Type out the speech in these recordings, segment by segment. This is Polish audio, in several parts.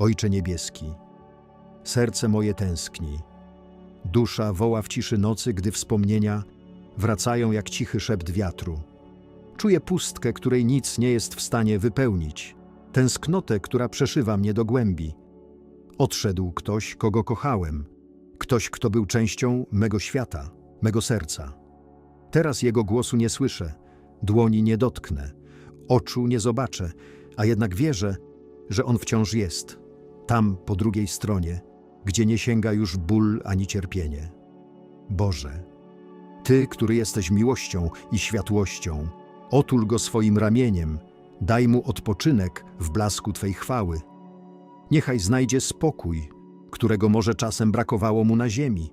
Ojcze Niebieski, serce moje tęskni. Dusza woła w ciszy nocy, gdy wspomnienia wracają jak cichy szept wiatru. Czuję pustkę, której nic nie jest w stanie wypełnić, tęsknotę, która przeszywa mnie do głębi. Odszedł ktoś, kogo kochałem, ktoś, kto był częścią mego świata, mego serca. Teraz jego głosu nie słyszę, dłoni nie dotknę, oczu nie zobaczę, a jednak wierzę, że on wciąż jest, tam po drugiej stronie, gdzie nie sięga już ból ani cierpienie. Boże, Ty, który jesteś miłością i światłością, otul go swoim ramieniem, daj mu odpoczynek w blasku Twej chwały. Niechaj znajdzie spokój, którego może czasem brakowało mu na ziemi.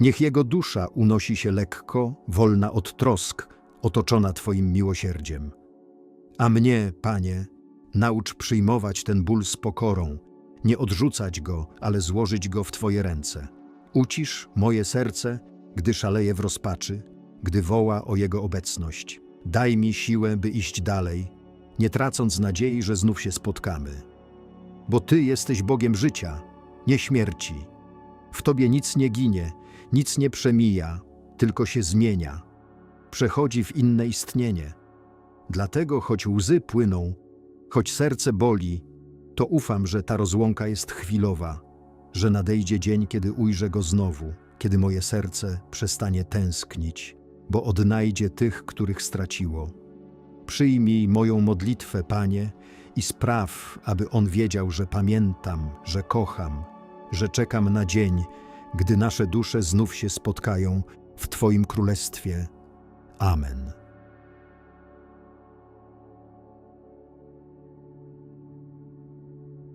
Niech jego dusza unosi się lekko, wolna od trosk, otoczona Twoim miłosierdziem. A mnie, Panie, naucz przyjmować ten ból z pokorą, nie odrzucać go, ale złożyć go w Twoje ręce. Ucisz moje serce, gdy szaleje w rozpaczy, gdy woła o Jego obecność. Daj mi siłę, by iść dalej, nie tracąc nadziei, że znów się spotkamy. Bo Ty jesteś Bogiem życia, nie śmierci. W Tobie nic nie ginie, nic nie przemija, tylko się zmienia. Przechodzi w inne istnienie. Dlatego, choć łzy płyną, choć serce boli, to ufam, że ta rozłąka jest chwilowa, że nadejdzie dzień, kiedy ujrzę go znowu, kiedy moje serce przestanie tęsknić, bo odnajdzie tych, których straciło. Przyjmij moją modlitwę, Panie, i spraw, aby on wiedział, że pamiętam, że kocham, że czekam na dzień, gdy nasze dusze znów się spotkają w Twoim królestwie. Amen.